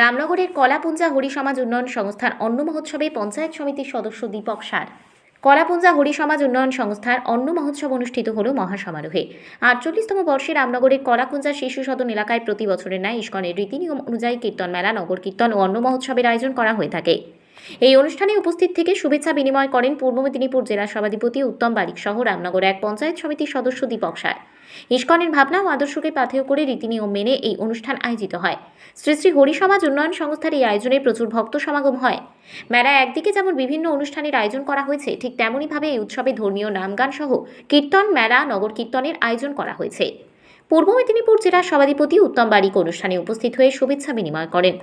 রামনগরের কলাপুঞ্জা হরি সমাজ উন্নয়ন সংস্থার অন্ন মহোৎসবে পঞ্চায়েত সমিতির সদস্য দীপক সার। কলাপুঞ্জা হরি সমাজ উন্নয়ন সংস্থার অন্ন মহোৎসব অনুষ্ঠিত হল মহাসমারোহে। আটচল্লিশতম বর্ষে রামনগরের কলাপুঞ্জা শিশু সদন এলাকায় প্রতি বছরের ন্যায় ইস্কনের রীতিনিয়ম অনুযায়ী কীর্তন মেলা, নগর কীর্তন ও অন্ন মহোৎসবের আয়োজন করা হয়ে থাকে। এই অনুষ্ঠানে উপস্থিত থেকে শুভেচ্ছা বিনিময় করেন পূর্ব মেদিনীপুর জেলা সভাধিপতি উত্তম বারিক সহ রামনগর এক পঞ্চায়েত সমিতির সদস্য দীপক সার। ইস্কনের ভাবনা ও আদর্শকে পাথেয় করে রীতিনিয়ম মেনে এই অনুষ্ঠান আয়োজিত হয়। শ্রী শ্রী হরি সমাজ উন্নয়ন সংস্থার এই আয়োজনে প্রচুর ভক্ত সমাগম হয়। মেলায় একদিকে যেমন বিভিন্ন অনুষ্ঠানের আয়োজন করা হয়েছে, ঠিক তেমনইভাবে এই উৎসবে ধর্মীয় নামগান সহ কীর্তন, মেলা, নগর কীর্তনের আয়োজন করা হয়েছে। পূর্ব মেদিনীপুর জেলার সভাধিপতি উত্তম বারিক অনুষ্ঠানে উপস্থিত হয়ে শুভেচ্ছা বিনিময় করেন।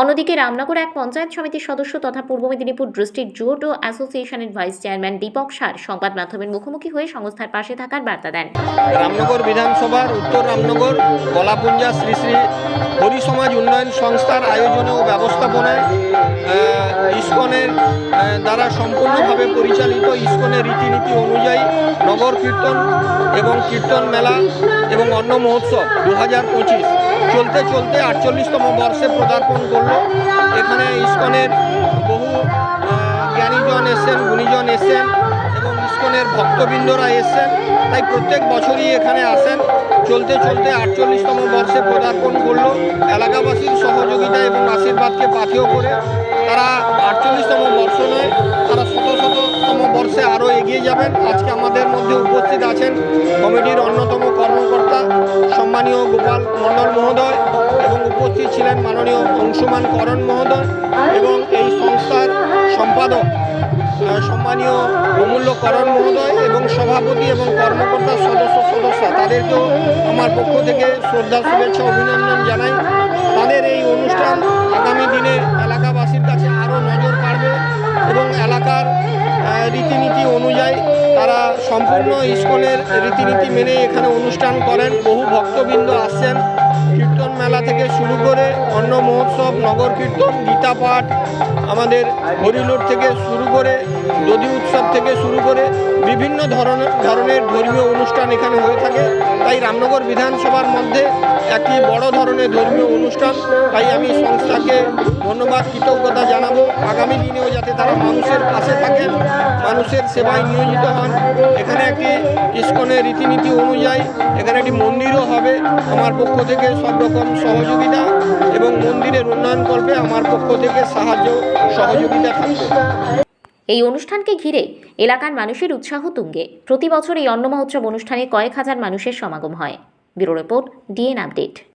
অন্যদিকে রামনগর এক পঞ্চায়েত সমিতির সদস্য তথা পূর্ব মেদিনীপুর ডিস্ট্রিক্ট ও অ্যাসোসিয়েশনের ভাইস চেয়ারম্যান দীপক সার সংবাদ মাধ্যমের মুখোমুখি হয়ে সংস্থার পাশে থাকার বার্তা দেন। রামনগর বিধানসভার উত্তর রামনগর কলাপুঞ্জা শ্রী শ্রী হরি সমাজ উন্নয়ন সংস্থার আয়োজনে ও ব্যবস্থাপনায় ইস্কনের দ্বারা সম্পূর্ণভাবে পরিচালিত ইস্কনের রীতিনীতি অনুযায়ী নগর কীর্তন এবং কীর্তন মেলা এবং অন্ন মহোৎসব দু হাজার পঁচিশ চলতে চলতে আটচল্লিশতম বর্ষে পদার্পণ করল। এখানে ইস্কনের বহু জ্ঞানীজন এসছেন, গুণীজন এসছেন এবং ইস্কনের ভক্তবৃন্দরা এসছেন। তাই প্রত্যেক বছরই এখানে আসেন। চলতে চলতে আটচল্লিশতম বর্ষে পদার্পণ করল। এলাকাবাসীর এবং আশীর্বাদকে পাথেয় করে তারা আটচল্লিশতম বর্ষ নয় তারা শত শততম বর্ষে আরও এগিয়ে যাবেন। আজকে আমাদের মধ্যে উপস্থিত আছেন কমিটির অন্যতম কর্মকর্তা সম্মানীয় গোপাল মণ্ডল মহোদয় এবং উপস্থিত ছিলেন মাননীয় অংশুমান করণ মহোদয় এবং এই সংস্থার সম্পাদক সম্মানীয় অমূল্য করণ মহোদয় এবং সভাপতি এবং কর্মকর্তা সদস্য সদস্য। তাদেরকেও আমার পক্ষ থেকে শ্রদ্ধা, শুভেচ্ছা, অভিনন্দন জানাই। তাদের এই অনুষ্ঠান আগামী দিনে এলাকাবাসীর কাছে আরও নজর কাড়বে এবং এলাকার রীতিনীতি অনুযায়ী তারা সম্পূর্ণ ইস্কনের রীতিনীতি মেনে এখানে অনুষ্ঠান করেন। বহু ভক্তবৃন্দ আসছেন, কীর্তন মেলা থেকে শুরু করে অন্ন মহোৎসব, নগর কীর্তন, গীতা পাঠ আমাদের হরিলোড থেকে শুরু করে, দধি উৎসব থেকে শুরু করে বিভিন্ন ধরনের ধরনের ধর্মীয় অনুষ্ঠান এখানে হয়ে থাকে। তাই রামনগর বিধানসভার মধ্যে একটি বড় ধরনের ধর্মীয় অনুষ্ঠান। তাই আমি সংস্থাকে ধন্যবাদ, কৃতজ্ঞতা জানাব। আগামী দিনেও যাতে তারা মানুষের পাশে থাকেন মানুষের সেবায় নিয়োজিত হন। এখানে একটি ইস্কনের রীতিনীতি অনুযায়ী এখানে একটি মন্দিরও হবে আমার পক্ষ থেকে সব রকম সহযোগিতা এবং মন্দিরের উন্নয়ন করবে আমার পক্ষ থেকে সাহায্য, সহযোগিতা থাকবে। এই অনুষ্ঠানকে ঘিরে এলাকার মানুষের উৎসাহ তুঙ্গে। প্রতি বছর এই অন্ন মহোৎসব অনুষ্ঠানে কয়েক হাজার মানুষের সমাগম হয়। Bureau report, DN update.